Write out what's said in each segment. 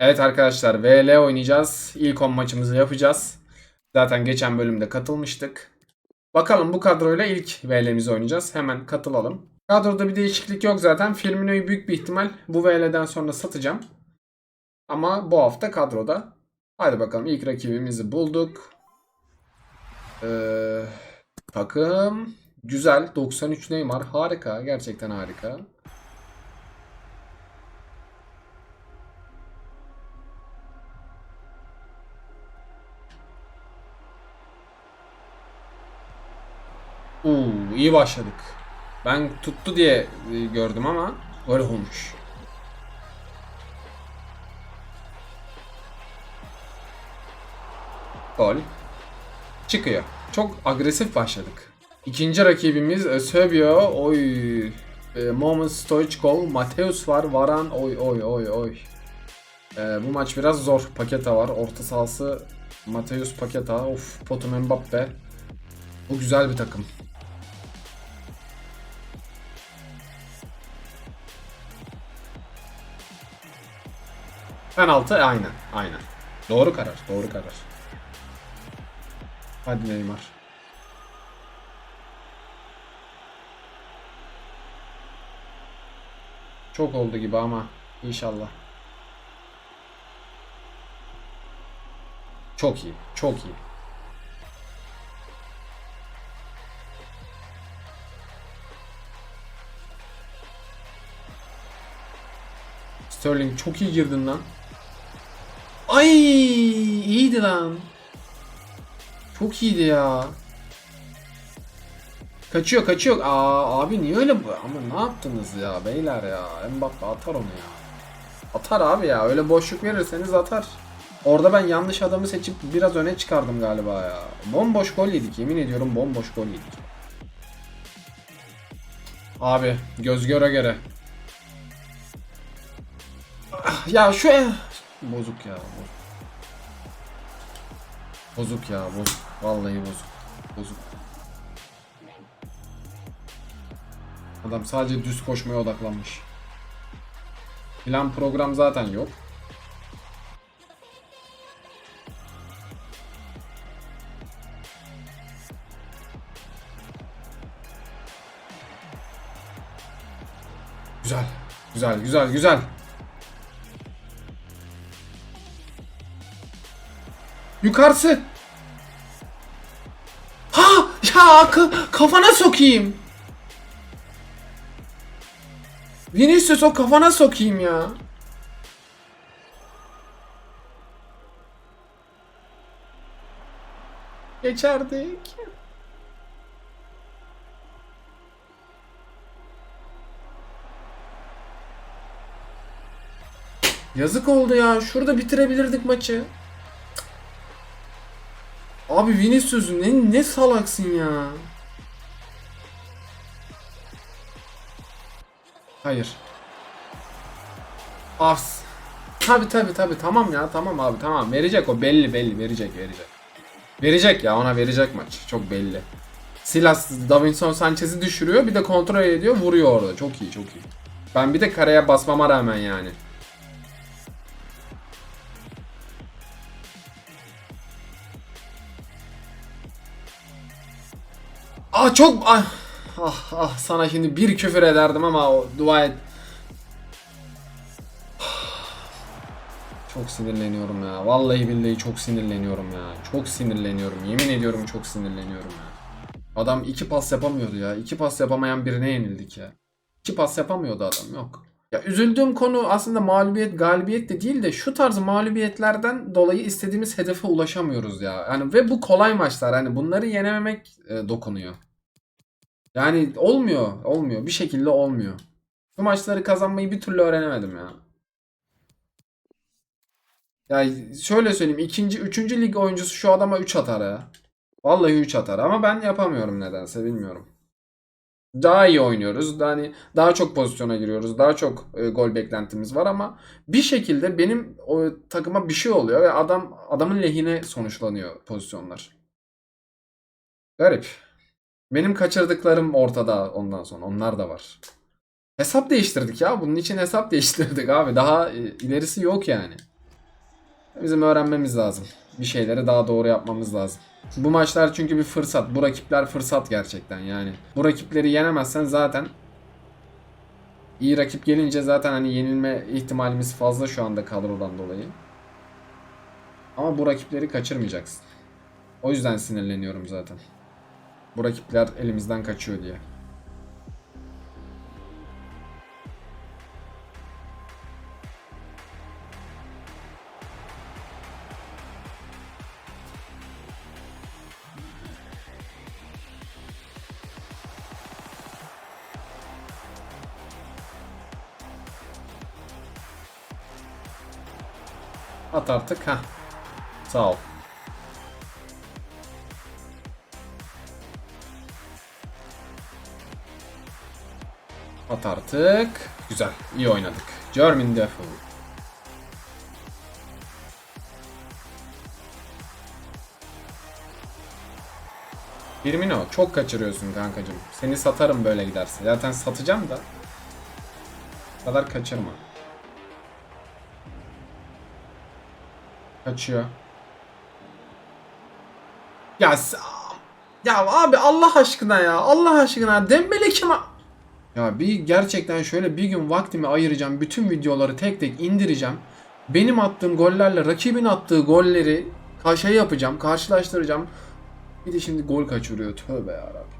Evet arkadaşlar VL oynayacağız. İlk 10 maçımızı yapacağız. Zaten geçen bölümde katılmıştık. Bakalım bu kadroyla ilk VL'mizi oynayacağız. Hemen katılalım. Kadroda bir değişiklik yok zaten. Firmino'yu büyük bir ihtimal bu VL'den sonra satacağım. Ama bu hafta kadroda. Hadi bakalım ilk rakibimizi bulduk. Ee, takım güzel. 93 Neymar harika. Gerçekten harika. Uuu iyi başladık. Ben tuttu diye e, gördüm ama öyle olmuş. Gol. Çıkıyor. Çok agresif başladık. İkinci rakibimiz Eusebio. Oy. E, Moment Stoichkov. Mateus var. Varan. Oy oy oy oy. E, bu maç biraz zor. Paketa var. Orta sahası Mateus Paketa. Of. Potum Mbappe. Bu güzel bir takım. Penaltı aynen. Aynen. Doğru karar. Doğru karar. Hadi Neymar. Çok oldu gibi ama inşallah. Çok iyi. Çok iyi. Sterling çok iyi girdin lan. Ay iyiydi lan. Çok iyiydi ya. Kaçıyor kaçıyor. Aa abi niye öyle bu? Ama ne yaptınız ya beyler ya? Mbappe atar onu ya. Atar abi ya. Öyle boşluk verirseniz atar. Orada ben yanlış adamı seçip biraz öne çıkardım galiba ya. Bomboş gol yedik. Yemin ediyorum bomboş gol yedik. Abi göz göre göre. Ah, Ya şu. Bozuk ya. Bozuk. Bozuk ya bozuk. Vallahi bozuk. Bozuk. Adam sadece düz koşmaya odaklanmış. Plan program zaten yok. Güzel. Güzel, güzel, güzel. Yukarısı. Ha! Ya ka- kafana sokayım. Vinicius o kafana sokayım ya. Geçerdik. Yazık oldu ya. Şurada bitirebilirdik maçı. Abi Vinicius ne, ne salaksın ya. Hayır. As. Tabi tabi tabi tamam ya tamam abi tamam verecek o belli belli verecek verecek. Verecek ya ona verecek maç çok belli. Silas Davinson Sanchez'i düşürüyor bir de kontrol ediyor vuruyor orada çok iyi çok iyi. Ben bir de kareye basmama rağmen yani. Aa çok ah, ah ah sana şimdi bir küfür ederdim ama o dua et. Çok sinirleniyorum ya. Vallahi billahi çok sinirleniyorum ya. Çok sinirleniyorum. Yemin ediyorum çok sinirleniyorum ya. Adam iki pas yapamıyordu ya. İki pas yapamayan birine yenildik ya. İki pas yapamıyordu adam yok. Ya üzüldüğüm konu aslında mağlubiyet galibiyet de değil de şu tarz mağlubiyetlerden dolayı istediğimiz hedefe ulaşamıyoruz ya. Yani ve bu kolay maçlar. Hani bunları yenememek e, dokunuyor. Yani olmuyor, olmuyor. Bir şekilde olmuyor. Bu maçları kazanmayı bir türlü öğrenemedim ya. Ya şöyle söyleyeyim. ikinci, üçüncü lig oyuncusu şu adama 3 atar ya. Vallahi 3 atar ama ben yapamıyorum nedense bilmiyorum. Daha iyi oynuyoruz. Hani daha çok pozisyona giriyoruz. Daha çok e, gol beklentimiz var ama bir şekilde benim o takıma bir şey oluyor ve adam adamın lehine sonuçlanıyor pozisyonlar. Garip. Benim kaçırdıklarım ortada ondan sonra. Onlar da var. Hesap değiştirdik ya. Bunun için hesap değiştirdik abi. Daha e, ilerisi yok yani. Bizim öğrenmemiz lazım. Bir şeyleri daha doğru yapmamız lazım. Bu maçlar çünkü bir fırsat. Bu rakipler fırsat gerçekten yani. Bu rakipleri yenemezsen zaten iyi rakip gelince zaten hani yenilme ihtimalimiz fazla şu anda kadrodan dolayı. Ama bu rakipleri kaçırmayacaksın. O yüzden sinirleniyorum zaten. Bu rakipler elimizden kaçıyor diye. At artık. ha. Sağ ol. At artık. Güzel. iyi oynadık. Jermin Defoe. Firmino çok kaçırıyorsun kankacım. Seni satarım böyle giderse. Zaten satacağım da. Bu kadar kaçırma. Kaçıyor. Ya ya abi Allah aşkına ya. Allah aşkına Dembele kim? Ya bir gerçekten şöyle bir gün vaktimi ayıracağım. Bütün videoları tek tek indireceğim. Benim attığım gollerle rakibin attığı golleri şey yapacağım, karşılaştıracağım. Bir de şimdi gol kaçırıyor. Tövbe yarabbim.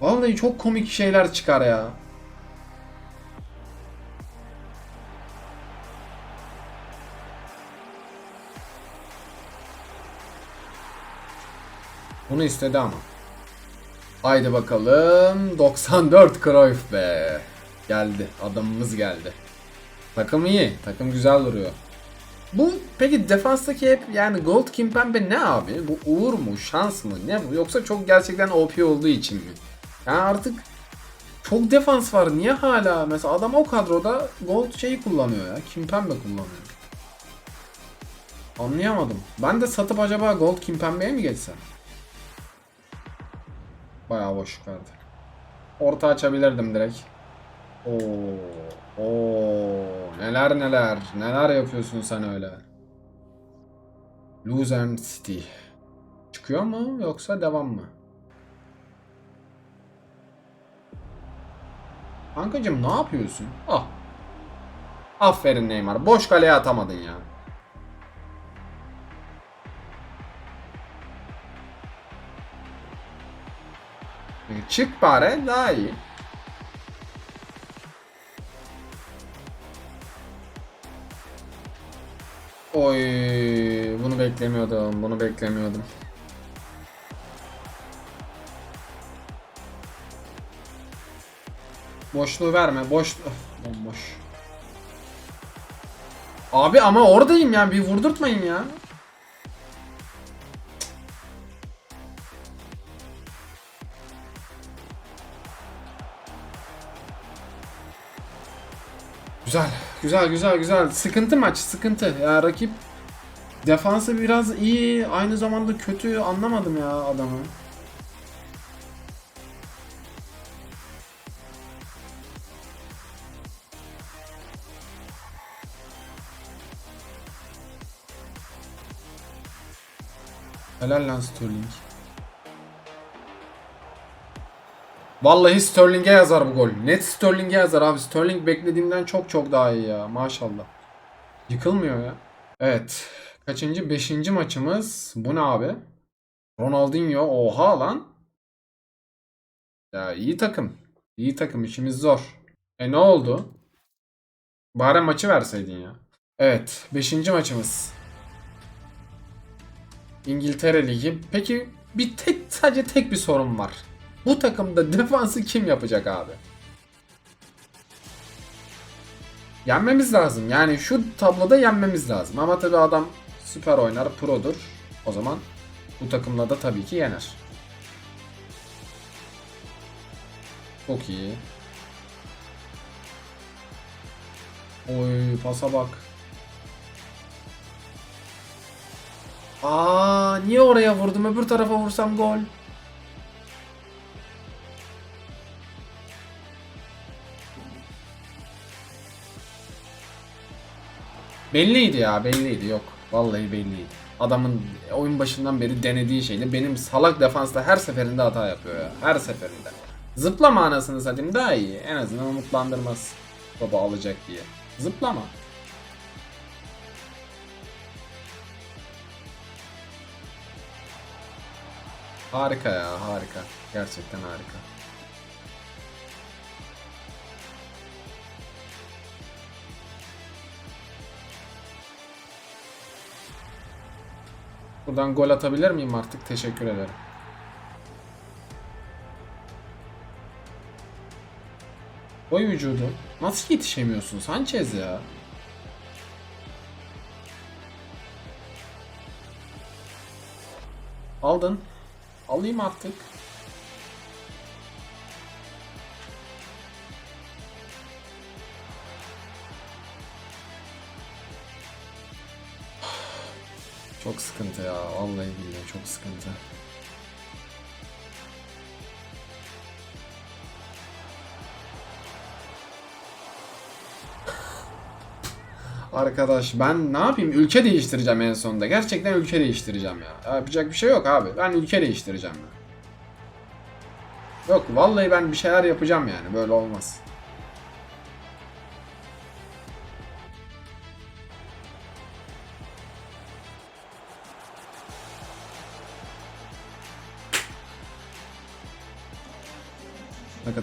Vallahi çok komik şeyler çıkar ya. Bunu istedi ama. Haydi bakalım. 94 Cruyff be. Geldi. Adamımız geldi. Takım iyi. Takım güzel duruyor. Bu peki defanstaki hep yani Gold Kimpembe ne abi? Bu uğur mu? Şans mı? Ne bu? Yoksa çok gerçekten OP olduğu için mi? Yani artık çok defans var. Niye hala? Mesela adam o kadroda Gold şeyi kullanıyor ya. Kimpembe kullanıyor. Anlayamadım. Ben de satıp acaba Gold Kimpembe'ye mi geçsem? Bayağı boş verdi. Orta açabilirdim direkt. Oo, oo, neler neler, neler yapıyorsun sen öyle. Luzern City. Çıkıyor mu yoksa devam mı? Kankacım ne yapıyorsun? Ah. Aferin Neymar. Boş kaleye atamadın ya. Çık bari daha iyi. Oy, bunu beklemiyordum. Bunu beklemiyordum. Boşluğu verme. Boş bomboş. Abi ama oradayım ya. Bir vurdurtmayın ya. Güzel, güzel, güzel, güzel. Sıkıntı maç, sıkıntı. Ya rakip defansı biraz iyi, aynı zamanda kötü. Anlamadım ya adamı. Helal lan Sterling. Vallahi Sterling'e yazar bu gol. Net Sterling'e yazar abi. Sterling beklediğimden çok çok daha iyi ya. Maşallah. Yıkılmıyor ya. Evet. Kaçıncı? Beşinci maçımız. Bu ne abi? Ronaldinho. Oha lan. Ya iyi takım. İyi takım. işimiz zor. E ne oldu? Bari maçı verseydin ya. Evet. Beşinci maçımız. İngiltere Ligi. Peki bir tek sadece tek bir sorun var. Bu takımda defansı kim yapacak abi? Yenmemiz lazım. Yani şu tabloda yenmemiz lazım. Ama tabii adam süper oynar, produr. O zaman bu takımla da tabii ki yener. Çok iyi. Oy pasa bak. Aa niye oraya vurdum? Öbür tarafa vursam gol. Belliydi ya belliydi yok. Vallahi belliydi. Adamın oyun başından beri denediği şeydi. Benim salak defansta her seferinde hata yapıyor ya. Her seferinde. Zıplama anasını satayım daha iyi. En azından umutlandırmaz. Topu alacak diye. Zıplama. Harika ya harika. Gerçekten harika. Buradan gol atabilir miyim artık? Teşekkür ederim. Boy vücudu. Nasıl yetişemiyorsun Sanchez ya? Aldın. Alayım artık. Çok sıkıntı ya. Vallahi billahi çok sıkıntı. Arkadaş ben ne yapayım? Ülke değiştireceğim en sonunda. Gerçekten ülke değiştireceğim ya. Yapacak bir şey yok abi. Ben ülke değiştireceğim ya. Yok vallahi ben bir şeyler yapacağım yani. Böyle olmaz.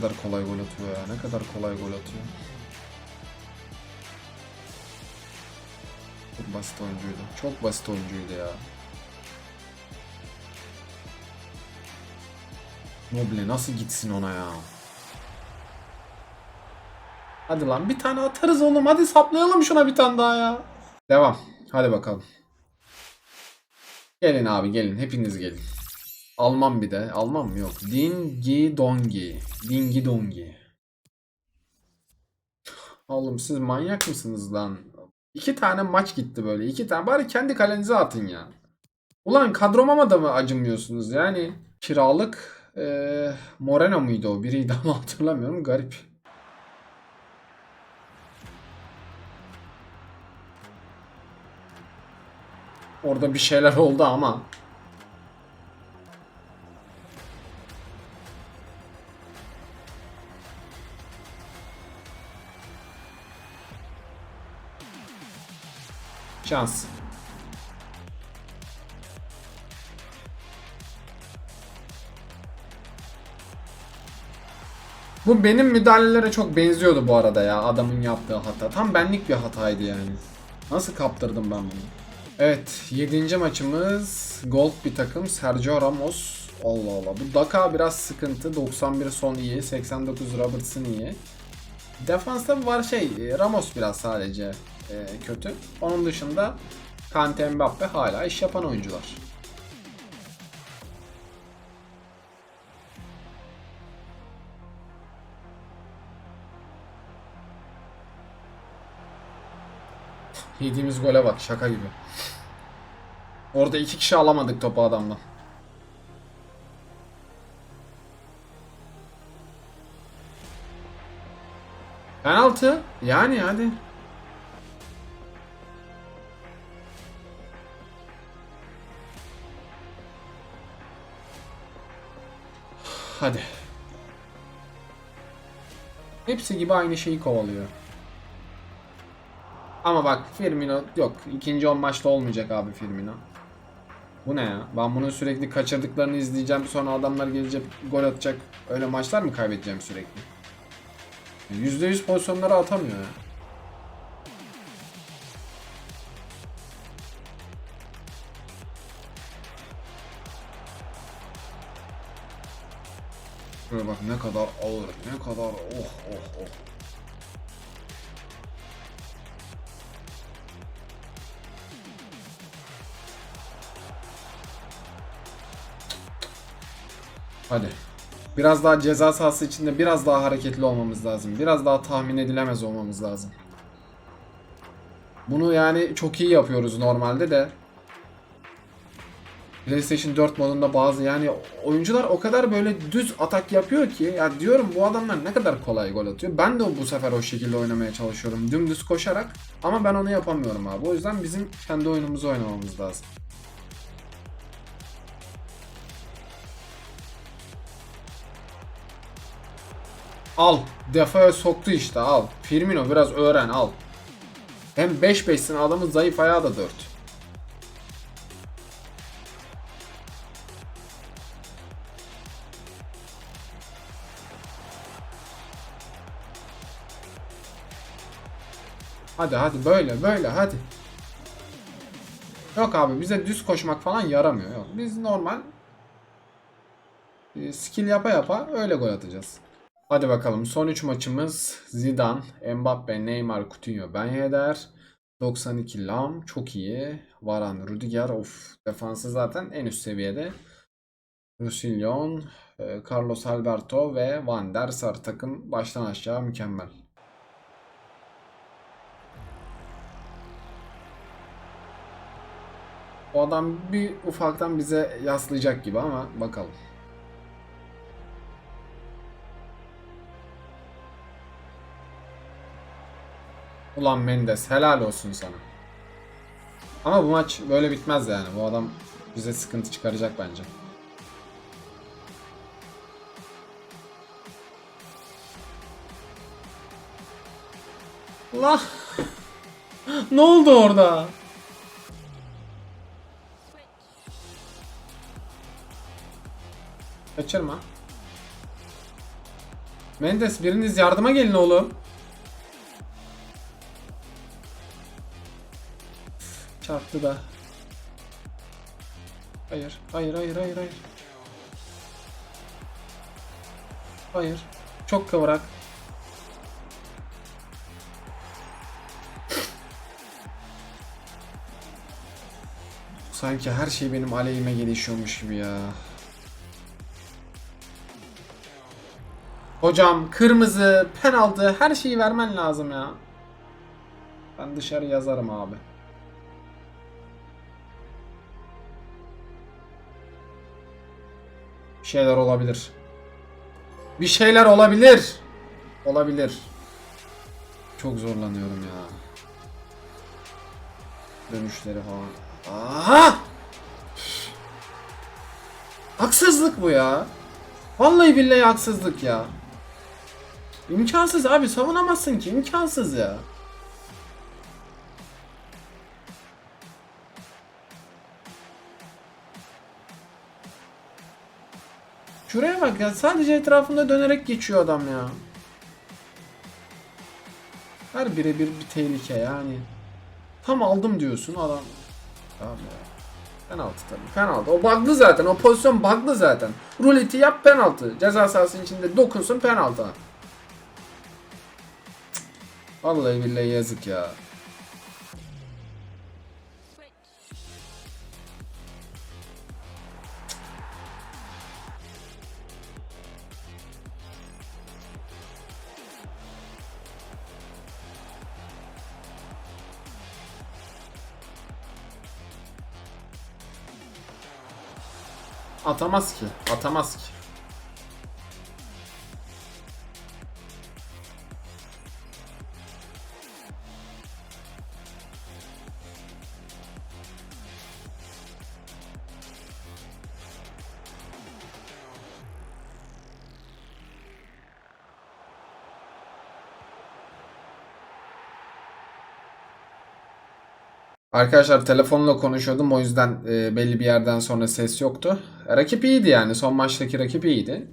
Kadar kolay gol atıyor ya. Ne kadar kolay gol atıyor. Çok basit oyuncuydu. Çok basit oyuncuydu ya. Noble nasıl gitsin ona ya? Hadi lan bir tane atarız oğlum. Hadi saplayalım şuna bir tane daha ya. Devam. Hadi bakalım. Gelin abi gelin. Hepiniz gelin. Alman bir de. Alman mı? Yok. Dingi Dongi. Dingi Dongi. Oğlum siz manyak mısınız lan? İki tane maç gitti böyle. İki tane. Bari kendi kalenize atın ya. Ulan kadromama da mı acımıyorsunuz yani? Kiralık eee Moreno muydu o? Biriydi ama hatırlamıyorum. Garip. Orada bir şeyler oldu ama. Şans. Bu benim müdahalelere çok benziyordu bu arada ya adamın yaptığı hata. Tam benlik bir hataydı yani. Nasıl kaptırdım ben bunu? Evet 7. maçımız Gold bir takım Sergio Ramos. Allah Allah bu Daka biraz sıkıntı. 91 son iyi. 89 Robertson iyi. Defansta var şey Ramos biraz sadece e, kötü. Onun dışında Kante Mbappe hala iş yapan oyuncular. Yediğimiz gole bak şaka gibi. Orada iki kişi alamadık topu adamdan. Penaltı. Yani hadi. Hadi. Hepsi gibi aynı şeyi kovalıyor. Ama bak Firmino yok. ikinci 10 maçta olmayacak abi Firmino. Bu ne ya? Ben bunu sürekli kaçırdıklarını izleyeceğim. Sonra adamlar gelecek gol atacak. Öyle maçlar mı kaybedeceğim sürekli? %100 pozisyonları atamıyor ya. Şöyle bak ne kadar ağır, ne kadar oh oh oh. Hadi. Biraz daha ceza sahası içinde biraz daha hareketli olmamız lazım. Biraz daha tahmin edilemez olmamız lazım. Bunu yani çok iyi yapıyoruz normalde de. PlayStation 4 modunda bazı yani oyuncular o kadar böyle düz atak yapıyor ki ya diyorum bu adamlar ne kadar kolay gol atıyor. Ben de bu sefer o şekilde oynamaya çalışıyorum dümdüz koşarak ama ben onu yapamıyorum abi. O yüzden bizim kendi oyunumuzu oynamamız lazım. Al. Defaya soktu işte al. Firmino biraz öğren al. Hem 5-5'sin adamın zayıf ayağı da 4. Hadi hadi böyle böyle hadi. Yok abi bize düz koşmak falan yaramıyor. Yok. Biz normal e, skill yapa yapa öyle gol atacağız. Hadi bakalım son 3 maçımız Zidane, Mbappe, Neymar, Coutinho, Ben Yedder. 92 Lam çok iyi. Varan, Rudiger of defansı zaten en üst seviyede. Roussillon, e, Carlos Alberto ve Van der Sar takım baştan aşağı mükemmel. O adam bir ufaktan bize yaslayacak gibi ama bakalım. Ulan Mendes helal olsun sana. Ama bu maç böyle bitmez yani. Bu adam bize sıkıntı çıkaracak bence. Allah! ne oldu orada? Kaçırma. Mendes biriniz yardıma gelin oğlum. Çarptı da. Hayır, hayır, hayır, hayır, hayır. Hayır. Çok kıvrak. Sanki her şey benim aleyhime gelişiyormuş gibi ya. Hocam kırmızı, penaltı her şeyi vermen lazım ya. Ben dışarı yazarım abi. Bir şeyler olabilir. Bir şeyler olabilir. Olabilir. Çok zorlanıyorum ya. Dönüşleri falan. Aha! Haksızlık bu ya. Vallahi billahi haksızlık ya. İmkansız abi savunamazsın ki imkansız ya. Şuraya bak ya sadece etrafında dönerek geçiyor adam ya. Her birebir bir tehlike yani. Tam aldım diyorsun adam. Tamam ya. Penaltı tabii. Penaltı. O bug'lı zaten. O pozisyon bug'lı zaten. Ruleti yap penaltı. Ceza sahasının içinde dokunsun penaltı. Vallahi billahi yazık ya. Atamaz ki. Atamaz ki. Arkadaşlar telefonla konuşuyordum o yüzden e, belli bir yerden sonra ses yoktu. Rakip iyiydi yani son maçtaki rakip iyiydi.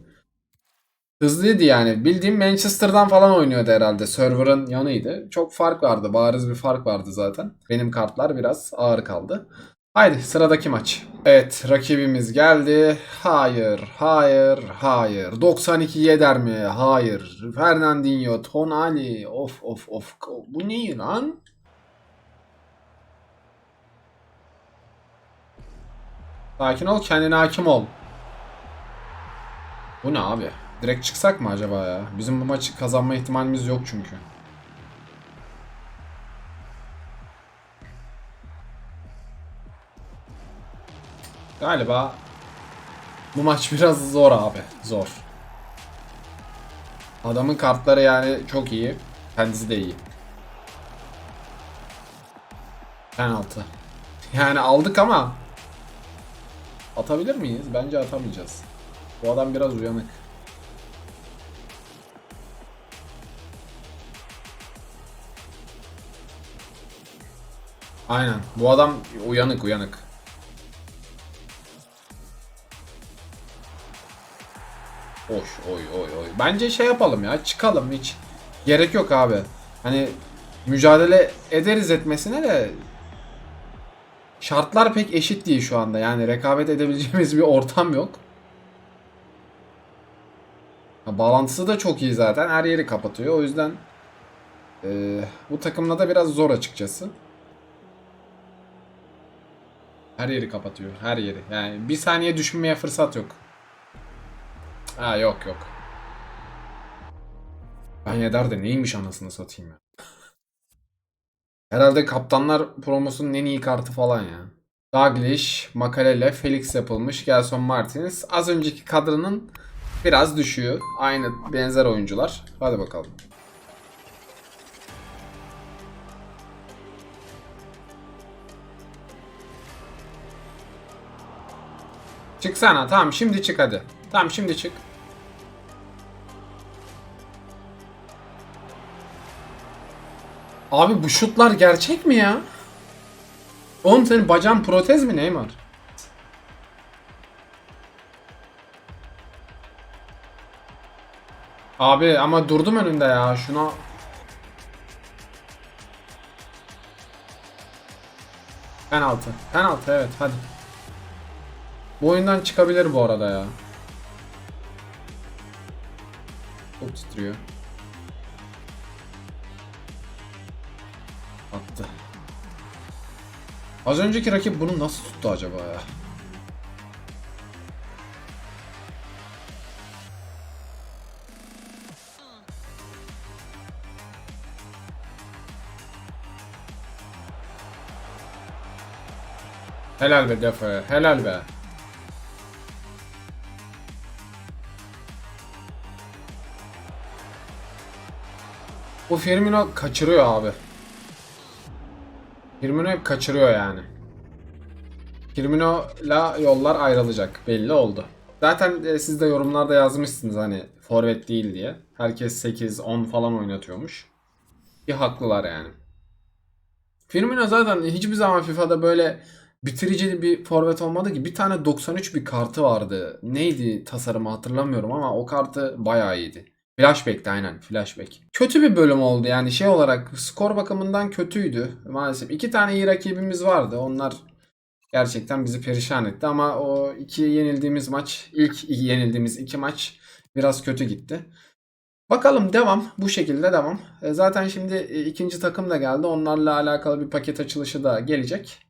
Hızlıydı yani bildiğim Manchester'dan falan oynuyordu herhalde. Server'ın yanıydı. Çok fark vardı bariz bir fark vardı zaten. Benim kartlar biraz ağır kaldı. Haydi sıradaki maç. Evet rakibimiz geldi. Hayır, hayır, hayır. 92 yeder mi? Hayır. Fernandinho, Tonali. Of of of. Bu ne lan? Sakin ol, kendine hakim ol. Bu ne abi? Direkt çıksak mı acaba ya? Bizim bu maçı kazanma ihtimalimiz yok çünkü. Galiba bu maç biraz zor abi. Zor. Adamın kartları yani çok iyi. Kendisi de iyi. Penaltı. Yani aldık ama atabilir miyiz? Bence atamayacağız. Bu adam biraz uyanık. Aynen. Bu adam uyanık uyanık. Oş oy oy oy. Bence şey yapalım ya çıkalım hiç. Gerek yok abi. Hani mücadele ederiz etmesine de şartlar pek eşit değil şu anda. Yani rekabet edebileceğimiz bir ortam yok. Ha, bağlantısı da çok iyi zaten. Her yeri kapatıyor. O yüzden eee, bu takımla da biraz zor açıkçası. Her yeri kapatıyor. Her yeri. Yani bir saniye düşünmeye fırsat yok. Ha yok yok. Ben Yedar da neymiş anasını satayım ya. Herhalde kaptanlar promosunun en iyi kartı falan ya. Dalglish, Makalele, Felix yapılmış, Gelson Martinez. Az önceki kadronun biraz düşüğü. Aynı benzer oyuncular. Hadi bakalım. Çıksana. Tamam şimdi çık hadi. Tamam şimdi çık. Abi bu şutlar gerçek mi ya? Oğlum senin bacağın protez mi Neymar? Abi ama durdum önünde ya. Şuna Penaltı. Penaltı evet hadi. Bu oyundan çıkabilir bu arada ya. Çok titriyor. Az önceki rakip bunu nasıl tuttu acaba ya? Helal be Defoe, helal be. Bu Firmino kaçırıyor abi. Firmino hep kaçırıyor yani. Firmino'la yollar ayrılacak. Belli oldu. Zaten e, siz de yorumlarda yazmışsınız hani forvet değil diye. Herkes 8-10 falan oynatıyormuş. Bir haklılar yani. Firmino zaten hiçbir zaman FIFA'da böyle bitirici bir forvet olmadı ki. Bir tane 93 bir kartı vardı. Neydi tasarımı hatırlamıyorum ama o kartı bayağı iyiydi. Flashback'ti aynen flashback. Kötü bir bölüm oldu yani şey olarak skor bakımından kötüydü maalesef. İki tane iyi rakibimiz vardı. Onlar gerçekten bizi perişan etti ama o iki yenildiğimiz maç, ilk yenildiğimiz iki maç biraz kötü gitti. Bakalım devam. Bu şekilde devam. E, Zaten şimdi e, ikinci takım da geldi. Onlarla alakalı bir paket açılışı da gelecek.